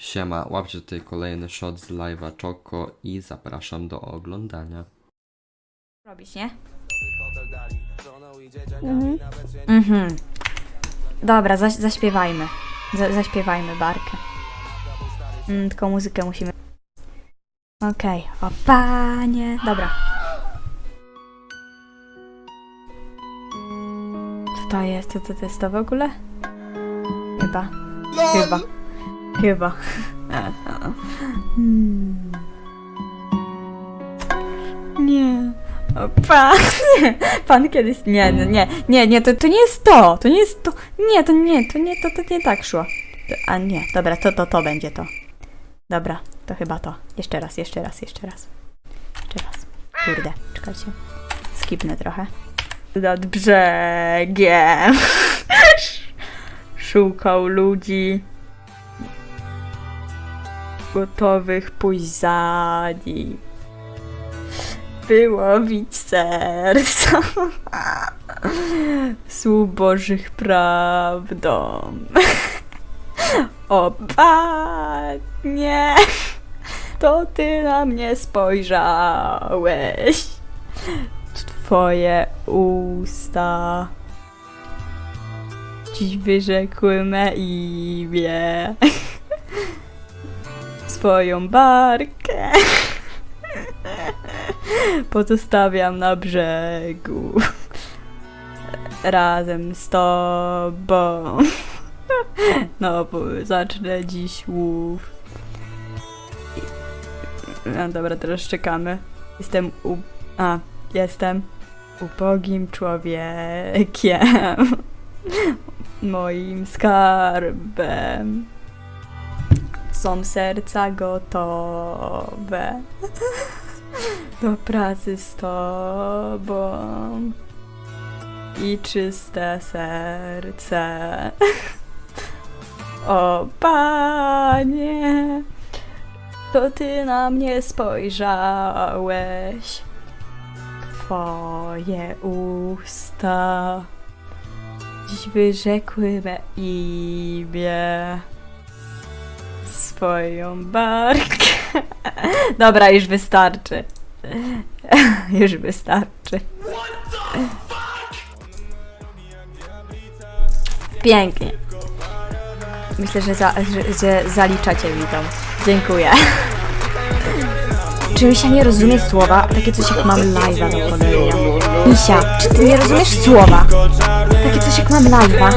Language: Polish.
Siema, łapcie tutaj kolejny shot z live'a Choco i zapraszam do oglądania. robić, nie? Mhm. Mhm. Dobra, zaś, zaśpiewajmy. Za, zaśpiewajmy barkę. Mm, tylko muzykę musimy. Okej, o panie. Dobra. Co to jest? Co to, to jest to w ogóle? Chyba. Chyba. Chyba. Hmm. Nie. O, pan, nie. Pan kiedyś. Nie, nie, nie, nie, nie, to, to nie jest to. To nie jest to. Nie, to nie, to nie, to, to nie tak szło. To, a nie, dobra, to, to, to będzie to. Dobra, to chyba to. Jeszcze raz, jeszcze raz, jeszcze raz. Jeszcze raz. Kurde, czekajcie. Skipnę trochę. Nad brzegiem. Szukał ludzi gotowych pójść za nim wyłowić serca słów Bożych prawdą. O to Ty na mnie spojrzałeś. Twoje usta dziś wyrzekły me imię. Swoją barkę pozostawiam na brzegu razem z tobą. No, zacznę dziś słów. No dobra, teraz czekamy. Jestem u... A, jestem ubogim człowiekiem. Moim skarbem. Są serca gotowe do pracy z tobą i czyste serce. O panie, to ty na mnie spojrzałeś. Twoje usta dziś wyrzekły me imię. Swoją barkę. Dobra, już wystarczy. Już wystarczy. Pięknie. Myślę, że, za, że, że zaliczacie mi. Dziękuję. Czy Misia nie rozumie słowa? Takie coś jak mam live'a do podania. Misia, czy ty nie rozumiesz słowa? Takie coś jak mam live'a.